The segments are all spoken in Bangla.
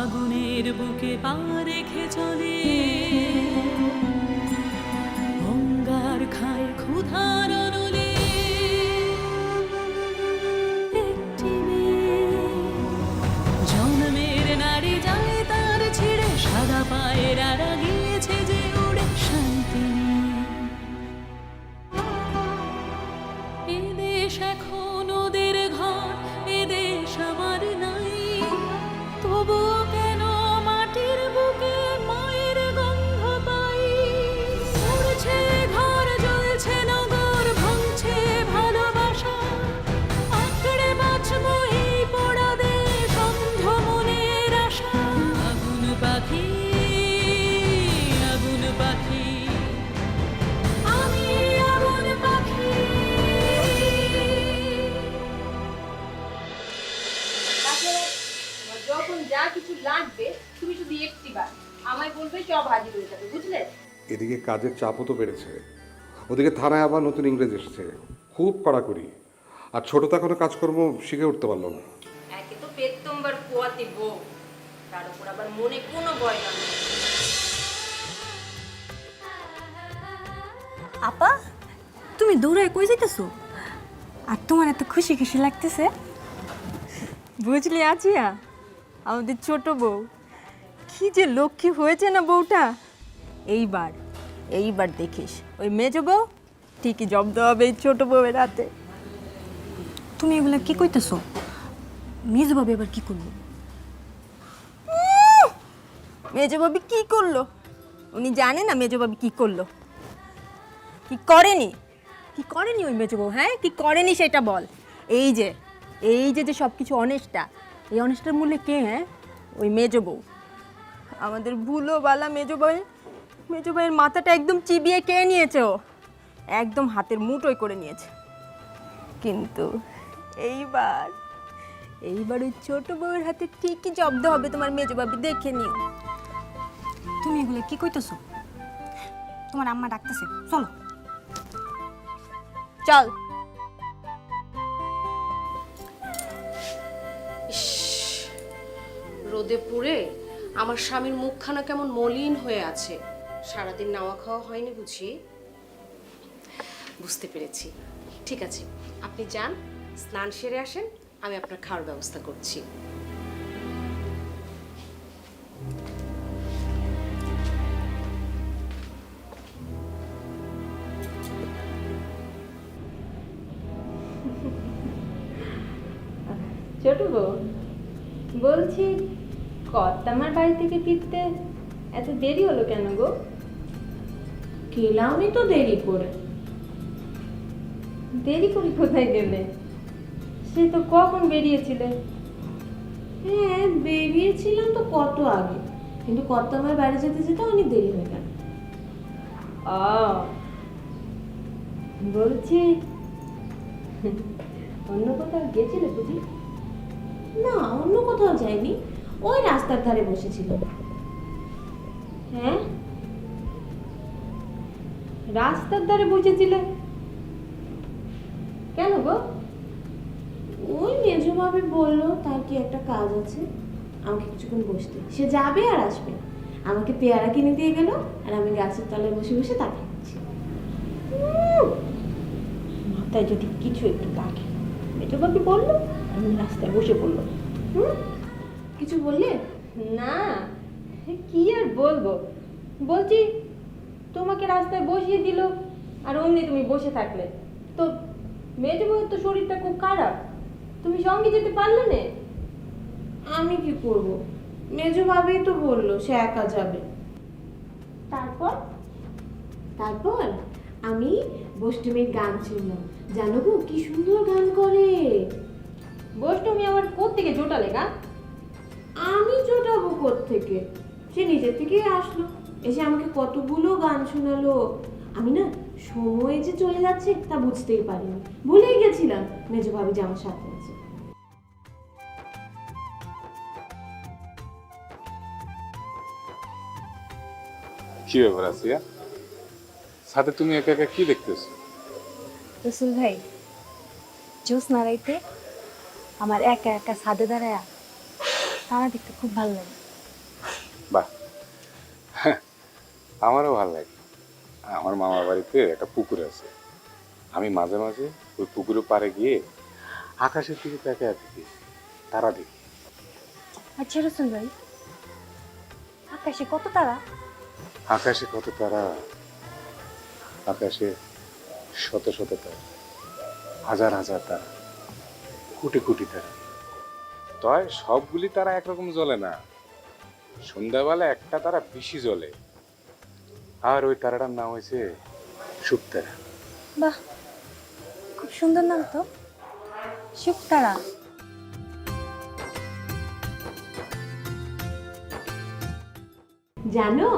আগুনের বুকে পা রেখে চলে। অঙ্গার খায় ক্ষুধার সব হাজির হয়ে যাবে বুঝলে? এদিকে কাজের চাপও তো বেড়েছে। ওদিকে থানায় আবার নতুন ইংরেজ এসেছে। খুব কড়াকড়ি। আর ছোট তো এখনও কাজকর্ম শিখে উঠতে পারল না। একে তো পেত্তম্বার পোয়াতে বউ। তার উপর আবার মনে কোনো ভয় না আপা তুমি দৌড়ায় কই যাইতেছো? আর তোমার এত খুশি খুশি লাগতেছে? বুঝলি আজিয়া? আমাদের ছোট বউ। কি যে লক্ষ্মী হয়েছে না বউটা? এইবার এইবার দেখিস। ওই মেজ বউ ঠিকই জব্দ হবে এই ছোট বউয়ের হাতে। তুমি এগুলা কি কইতেছো? মেজ বাবু এবার কি করল? মেজ বাবু কি করল? উনি জানে না মেজ বাবু কি করল। কি করেনি? কি করেনি ওই মেজো বউ হ্যাঁ? কি করেনি সেটা বল। এই যে এই যে যে সব কিছু অনেস্টা এই অনেস্টার মূল্যে কে হ্যাঁ? ওই মেজো বউ। আমাদের ভুলো বালা মেজো ভাই মেজো ভাইয়ের মাথাটা একদম চিবিয়ে কে নিয়েছে ও। একদম হাতের মুঠোই করে নিয়েছে। কিন্তু এইবার এইবার ওই ছোট বউয়ের হাতে ঠিকই জব্দ হবে তোমার মেজো বাবি দেখে নিও। তুমি এগুলো কি কইতেছো? তোমার আম্মা ডাকতেছে চলো। চল। রোদে পুড়ে আমার স্বামীর মুখখানা কেমন মলিন হয়ে আছে। সারাদিন নাওয়া খাওয়া হয়নি বুঝি? বুঝতে পেরেছি। ঠিক আছে, আপনি যান, স্নান সেরে আসেন, আমি আপনার খাওয়ার ব্যবস্থা করছি। ছোট বউ, বলছি কর্তামার বাড়ি থেকে ফিরতে এত দেরি হলো কেন গো? গেলামই তো দেরি করে। দেরি করে কোথায় গেলে? সে তো কখন বেরিয়েছিলে? হ্যাঁ বেরিয়েছিলাম তো কত আগে। কিন্তু কর্তামার বাড়ি যেতে যেতে অনেক দেরি হয়ে গেল। বলছি অন্য কোথাও গেছিলে বুঝি? না অন্য কোথাও যাইনি। ওই রাস্তার ধারে বসেছিল। হ্যাঁ? রাস্তার ধারে বসেছিলে? কেন গো? ওই মেজো ভাবে বলল, তার কি একটা কাজ আছে? আমাকে কিছুক্ষণ বসতে সে যাবে আর আসবে। আমাকে পেয়ারা কিনে দিয়ে গেল, আর আমি গাছের তলায় বসে বসে তাকে মাথায় যদি কিছু একটু লাগে মেজো বাবি বলল আমি রাস্তায় বসে পড়ল। হুম? কিছু বললে? না। কি আর বলব? বলছি তোমাকে রাস্তায় বসিয়ে দিল আর অমনি তুমি বসে থাকলে। তো মেজো বউয়ের তো শরীরটা খুব খারাপ। তুমি সঙ্গে যেতে পারলে না? আমি কি করব? মেজো ভাবেই তো বলল সে একা যাবে। তারপর? তারপর আমি বষ্টমীর গান শুনলাম। জানো গো কি সুন্দর গান করে। বস তুমি আবার কোত্থেকে জোটালে গা? আমি জোটাবো থেকে সে নিজের থেকেই আসলো। এসে আমাকে কতগুলো গান শোনালো। আমি না সময় যে চলে যাচ্ছে তা বুঝতেই পারিনি। ভুলেই গেছিলাম মেজো ভাবি যে আমার সাথে আছে। কি ব্যাপার আসিয়া সাথে তুমি একা একা কি দেখতেছো? রসুল ভাই জোস নাড়াইতে আমার একা একা সাদে দাঁড়ায় তারা দেখতে খুব ভালো লাগে। বাহ। আমারও ভালো লাগে। আমার মামার বাড়িতে একটা পুকুর আছে। আমি মাঝে মাঝে ওই পুকুরের পাড়ে গিয়ে আকাশের দিকে তাকায় দেখি। তারা দেখি। আচ্ছা রসুন ভাই। আকাশে কত তারা? আকাশে কত তারা? আকাশে শত শত তারা। হাজার হাজার তারা। কোটি কোটি তারা। তয় সবগুলি তারা একরকম জ্বলে না। সন্ধ্যাবেলা একটা তারা বেশি জ্বলে। আর ওই তারাটার নাম হয়েছে শুকতারা বাহ খুব সুন্দর নাম তো। শুক তারা জানো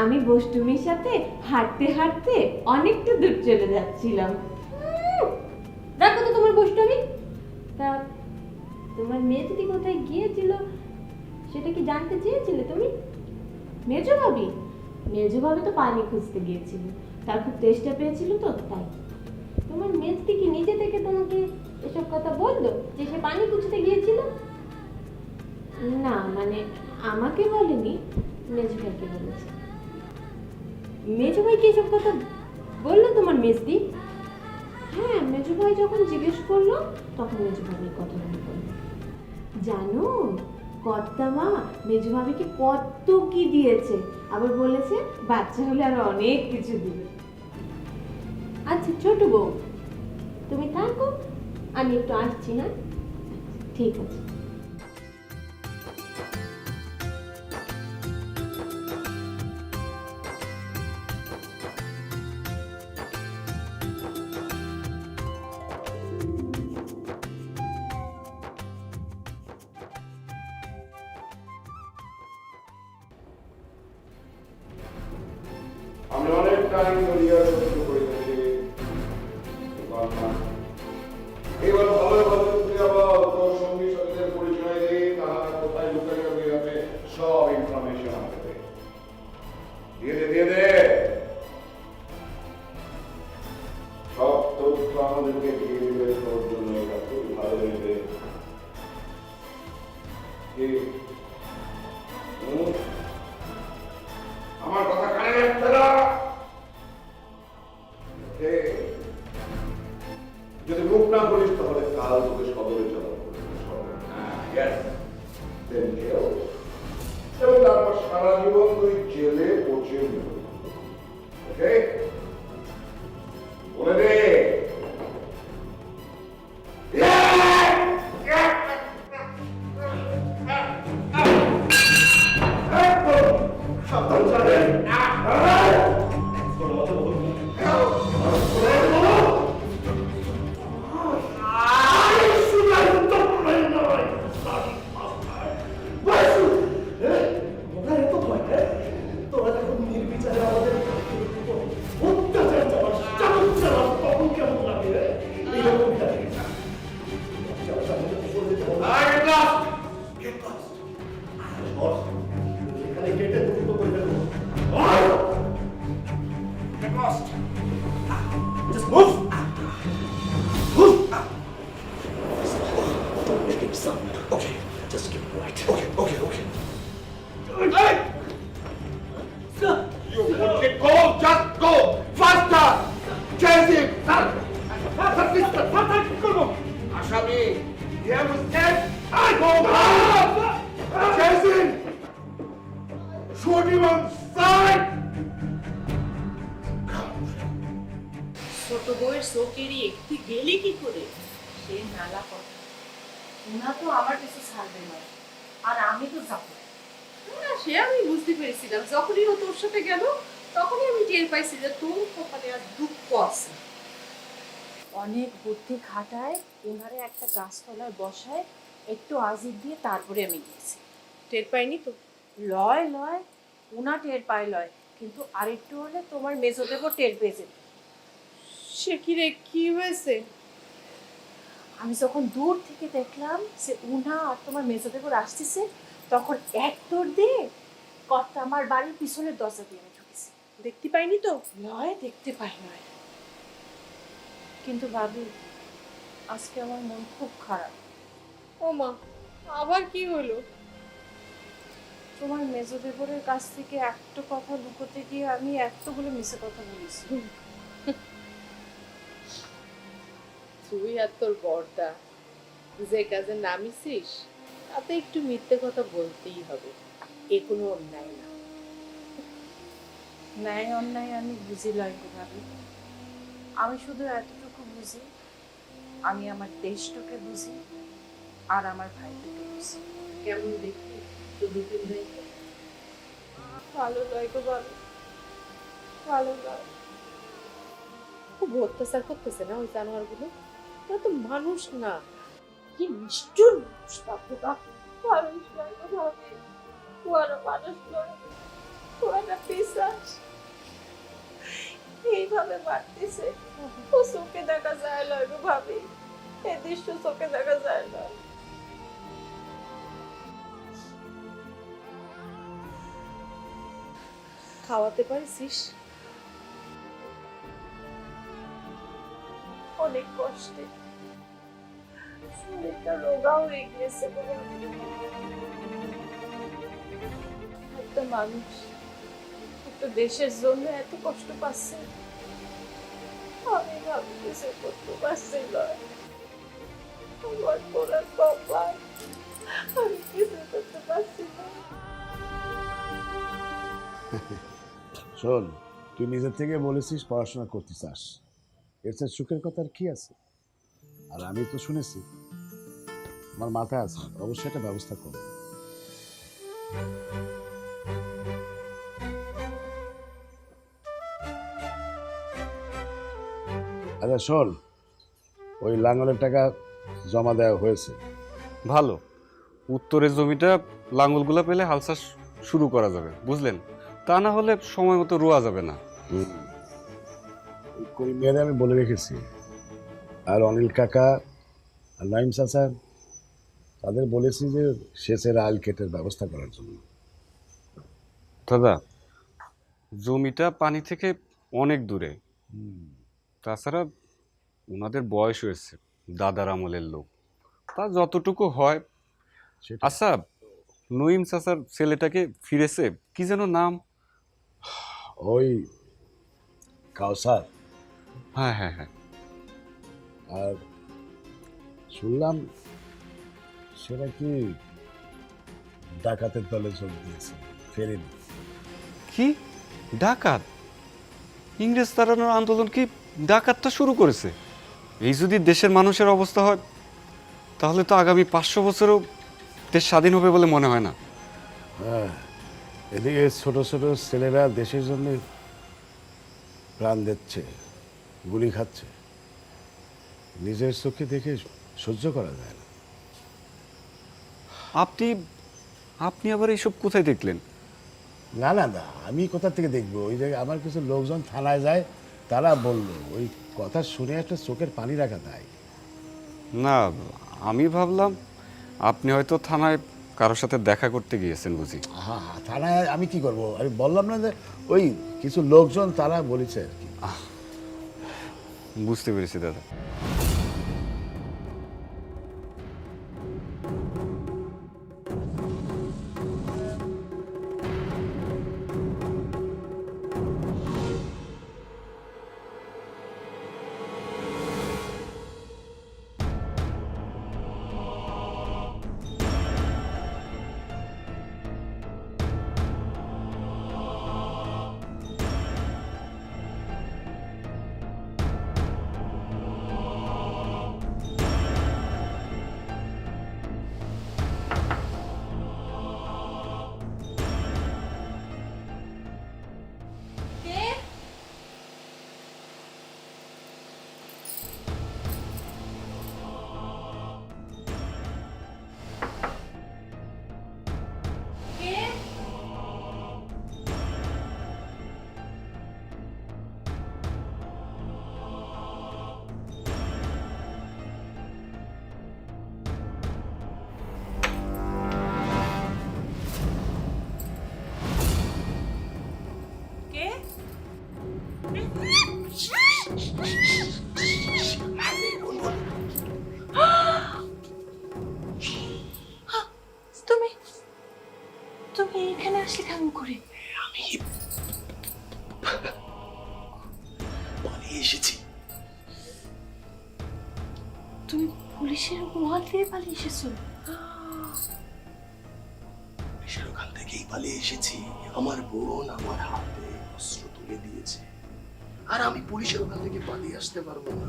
আমি বষ্টুমির সাথে হাঁটতে হাঁটতে অনেকটা দূর চলে যাচ্ছিলাম রাখো তো তোমার গোষ্ঠী তা যদি কোথায় গিয়েছিল, সেটা কি জানতে চেয়েছিলে তুমি? মেজো ভাবি? মেজো ভাবি তো পানি খুঁজতে গিয়েছিল। তার খুব তেষ্টা পেয়েছিল তো, তাই। তোমার মেজদি কি নিজে থেকে তোমাকে এসব কথা বলল, যে সে পানি খুঁজতে গিয়েছিল? না মানে আমাকে বলেনি, মেজো ভাইকে বলেছে। মেজো ভাই কি এসব কথা বলল তোমার মেজদি? হ্যাঁ মেজো ভাই যখন জিজ্ঞেস করল, তখন মেজো ভাবির কথা জানো? কর্তা মা মেজো ভাবিকে কত কি দিয়েছে, আবার বলেছে বাচ্চা হলে আরও অনেক কিছু দিবে। আচ্ছা ছোট বউ, তুমি থাকো, আমি একটু আসছি হ্যাঁ? ঠিক আছে। জীবন তুই জেলে পচে ওকে ছোট বউয়ের চোখেরই একটু গেলি কি করে? সে নালা কথা ওনা তো আমার কিছু ছাড়বে না। আর আমি তো যাব। না, সে আমি বুঝতে পেরেছিলাম। যখনই ও তোর সাথে গেল, তখনই আমি টের পাইছি যে তোর কপালে আর দুঃখ আছে। অনেক বুদ্ধি খাটায় ওনারে একটা গাছতলায় বসায় একটু আজির দিয়ে তারপরে আমি গিয়েছি। টের পাইনি তো? লয় লয় ওনা টের পায় লয়। কিন্তু আরেকটু হলে তোমার মেজোদেবও টের পেয়ে যেত। সে কি রে কি হয়েছে? আমি যখন দূর থেকে দেখলাম যে উনা আর তোমার আসতেছে তখন এক দৌড় দিয়ে কর্তা আমার বাড়ির পিছনের দরজা দিয়ে আমি ঢুকেছি। দেখতে পাইনি তো? নয় দেখতে পাই নয় কিন্তু ভাবি আজকে আমার মন খুব খারাপ। ও মা আবার কি হলো? তোমার মেজো দেবরের কাছ থেকে একটা কথা লুকোতে গিয়ে আমি এতগুলো মিশে কথা বলেছি। তুই আর তোর বর্দা। যে কাজে নামিছিস তাতে একটু মিথ্যে কথা বলতেই হবে। এ কোনো অন্যায় না। ন্যায় অন্যায় আমি বুঝি লাগবে ভাবি আমি শুধু এতটুকু বুঝি আমি আমার দেশটাকে বুঝি আর আমার ভাইটাকে বুঝি। কেমন দেখতে তো দুদিন ভাইকে ভালো নয় গো ভালো ভালো নয়। খুব অত্যাচার করতেছে না ওই জানোয়ারগুলো? ওরা তো মানুষ না। কি নিষ্ঠুর মানুষ ও চোখে দেখা যায় ভাবি। দৃশ্য চোখে দেখা যায় খাওয়াতে পারছিস? অনেক কষ্টে। শরীরটা রোগা হয়ে গিয়েছে একটা মানুষ একটা দেশের জন্য এত কষ্ট পাচ্ছে। করতে পারছি না। আমার না। শোন, তুই নিজের থেকে বলেছিস পড়াশোনা করতে চাস। এর চেয়ে সুখের কথা আর কি আছে? আর আমি তো শুনেছি আমার মাথায় আছে অবশ্যই একটা ব্যবস্থা করব আচ্ছা শোন ওই লাঙ্গলের টাকা জমা দেওয়া হয়েছে। ভালো। উত্তরের জমিটা লাঙ্গলগুলো পেলে হাল চাষ শুরু করা যাবে বুঝলেন? তা না হলে সময় মতো রোয়া যাবে না। করিম মিয়ারে আমি বলে রেখেছি। আর অনিল কাকা আর নাইম চাচা তাদের বলেছি যে সেচের আল কেটের ব্যবস্থা করার জন্য। দাদা জমিটা পানি থেকে অনেক দূরে। তাছাড়া ওনাদের বয়স হয়েছে দাদার আমলের লোক। তা যতটুকু হয়। আচ্ছা নঈম চাচার ছেলেটাকে ফিরেছে কি যেন নাম? ওই কাউসার। হ্যাঁ হ্যাঁ হ্যাঁ। আর শুনলাম সেটা কি ডাকাতের দলে যোগ দিয়েছে ফেরেনি। কি? ডাকাত? ইংরেজ তাড়ানোর আন্দোলন কি ডাকাতটা শুরু করেছে? এই যদি দেশের মানুষের অবস্থা হয় তাহলে তো আগামী পাঁচশো বছরও দেশ স্বাধীন হবে বলে মনে হয় না। হ্যাঁ এদিকে ছোট ছোট ছেলেরা দেশের জন্য প্রাণ দিচ্ছে। গুলি খাচ্ছে। নিজের চোখে দেখে সহ্য করা যায় না। আপনি আপনি আবার এইসব কোথায় দেখলেন? না না না আমি কোথা থেকে দেখব? ওই জায়গায় আমার কিছু লোকজন থানায় যায় তারা বলল ওই কথা শুনে একটা চোখের পানি রাখা দেয় না আমি ভাবলাম আপনি হয়তো থানায় কারোর সাথে দেখা করতে গিয়েছেন বুঝি। হ্যাঁ হ্যাঁ থানায় আমি কি করব? আমি বললাম না যে ওই কিছু লোকজন তারা বলেছে আর কি। বুঝতে পেরেছি দাদা। পুলিশের ওয়াল থেকে পালিয়ে এসেছ? পুলিশের ওখান থেকেই পালিয়ে এসেছি? আমার বোন আমার হাতে অস্ত্র তুলে দিয়েছে। আর আমি পুলিশের ওখান থেকে পালিয়ে আসতে পারব না।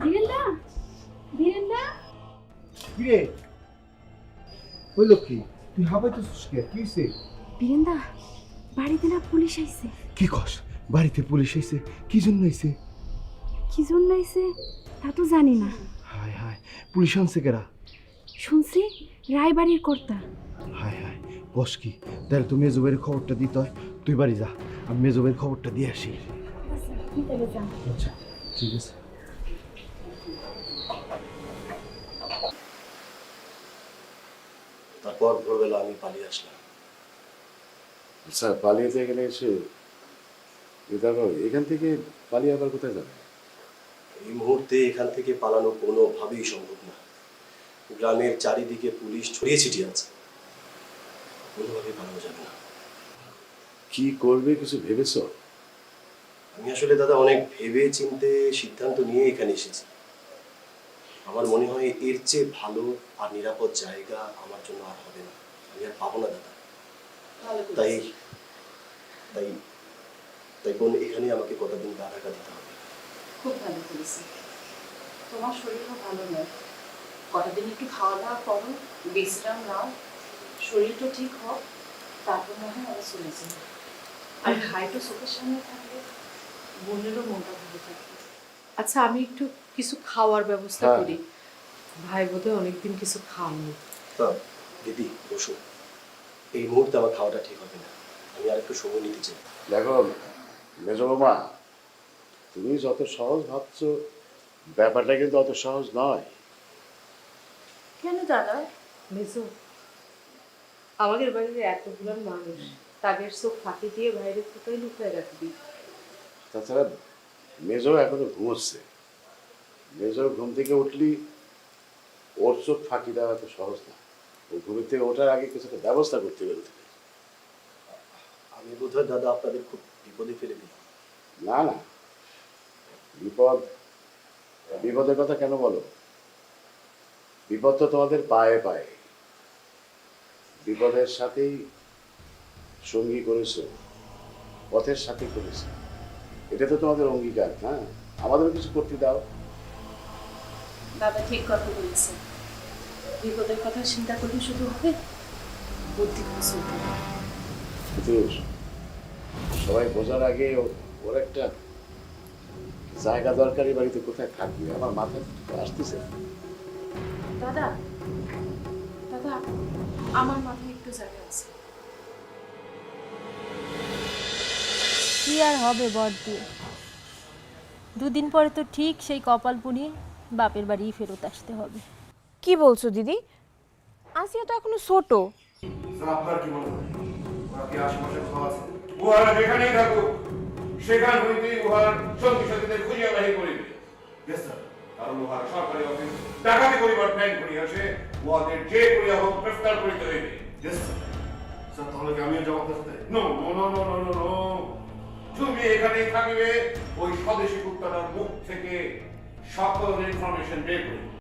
বীরেন্দা? বীরেন্দা? কিরে? ওই লক্ষ্মী তুই হাবাইতেছিস কে? কি হইছে? বীরেন্দা বাড়িতে না পুলিশ আইছে? কি কস? বাড়িতে পুলিশ আইছে? কি জন্য আইছে? কি জন্য আইছে? তা তো জানি না। হায় হায় পুলিশ আনছে কেরা? শুনছি রায়বাড়ির কর্তা। হায় হায় কস কি? তাহলে তুই মেজবের খবরটা দিতে হয়। তুই বাড়ি যা আমি মেজবের খবরটা দিয়ে আসি। আচ্ছা ঠিক আছে। তারপর ভোরবেলা আমি পালিয়ে আসলাম। আচ্ছা পালিয়ে তো এখানে এসে এখান থেকে পালিয়ে আবার কোথায় যাবে? এই মুহূর্তে এখান থেকে পালানো কোনোভাবেই সম্ভব না। গ্রামের চারিদিকে পুলিশ ছড়িয়ে ছিটিয়ে আছে। কোনোভাবেই পালানো যাবে না। কি করবে কিছু ভেবেছ? আমি আসলে দাদা অনেক ভেবে চিনতে সিদ্ধান্ত নিয়ে এখানে এসেছি। আমার মনে হয় এর চেয়ে ভালো আর নিরাপদ জায়গা আমার জন্য আর হবে না। আমি আর পাবো না দাদা। তাই তাই তাই বোন এখানে আমাকে কতদিন গা ঢাকা দিতে হবে? খুব ভালো করেছে। তোমার শরীরও ভালো নয়। কটা দিন একটু খাওয়া দাওয়া করো বিশ্রাম নাও। শরীরটা ঠিক হোক তারপর না হয় আমরা চলে যাব। আর ভাইটা চোখের সামনে থাকলে বোনেরও মনটা ভালো থাকবে। আচ্ছা আমি একটু কিছু খাওয়ার ব্যবস্থা হ্যাঁ। করি। ভাই বোধহয় অনেকদিন কিছু খাওয়ানি দিদি বসুন এই মুহূর্তে আমার খাওয়াটা ঠিক হবে না। আমি আর একটু সময় নিতে চাই। দেখো মেজবামা তুমি যত সহজ ভাবছ ব্যাপারটা কিন্তু অত সহজ নয়। কেন দাদা? মেজো আমাদের বাড়িতে এতগুলো মানুষ তাদের চোখ ফাঁকি দিয়ে বাইরে কোথায় লুকিয়ে রাখবি? তাছাড়া মেজো এখনও ঘুমোচ্ছে। মেজো ঘুম থেকে উঠলি ওর চোখ ফাঁকি দেওয়া এত সহজ না। ও ঘুমের থেকে ওঠার আগে কিছু একটা ব্যবস্থা করতে হবে। আমি বোধহয় দাদা আপনাদের খুব বিপদে ফেলে দিলাম। না না। বিপদ বিপদের কথা কেন বলো? বিপদ তো তোমাদের পায়ে পায়ে। বিপদের সাথেই সঙ্গী করেছ পথের সাথে করেছ। এটা তো তোমাদের অঙ্গীকার হ্যাঁ? আমাদেরও কিছু করতে দাও। দাদা ঠিক কথা বলেছে বিপদের কথা চিন্তা করলে শুধু হবে? বুদ্ধি সবাই বোঝার আগে ওর একটা জায়গা দরকারি বাড়িতে কোথায় থাকবে? আমার মাথায় আসতেছে। দাদা দাদা আমার মাথায় একটু জায়গা আছে। কি আর হবে বর দিয়ে দুদিন পরে তো ঠিক সেই কপাল পুনিয়ে বাপের বাড়ি ফেরত আসতে হবে। কি বলছো দিদি? আসিয়া তো এখনও ছোট। আপনার কি মনে হয় ওরা আশেপাশে কোথাও আছে? উহারা যেখানেই থাকুক সেখান হইতে উহার সঙ্গী সাথীদের খুঁজিয়া বাহির করিবে। কারণ উহার সরকারি অফিস ডাকাতি করিবার প্ল্যান করিয়াছে উহাদের যে করিয়া হোক গ্রেফতার করিতে হইবে। স্যার তাহলে কি আমিও জবাব দিতে no no no no no no no তুমি এখানেই থাকিবে ওই স্বদেশী কুত্তাটার মুখ থেকে সকল ইনফরমেশন বের করিবে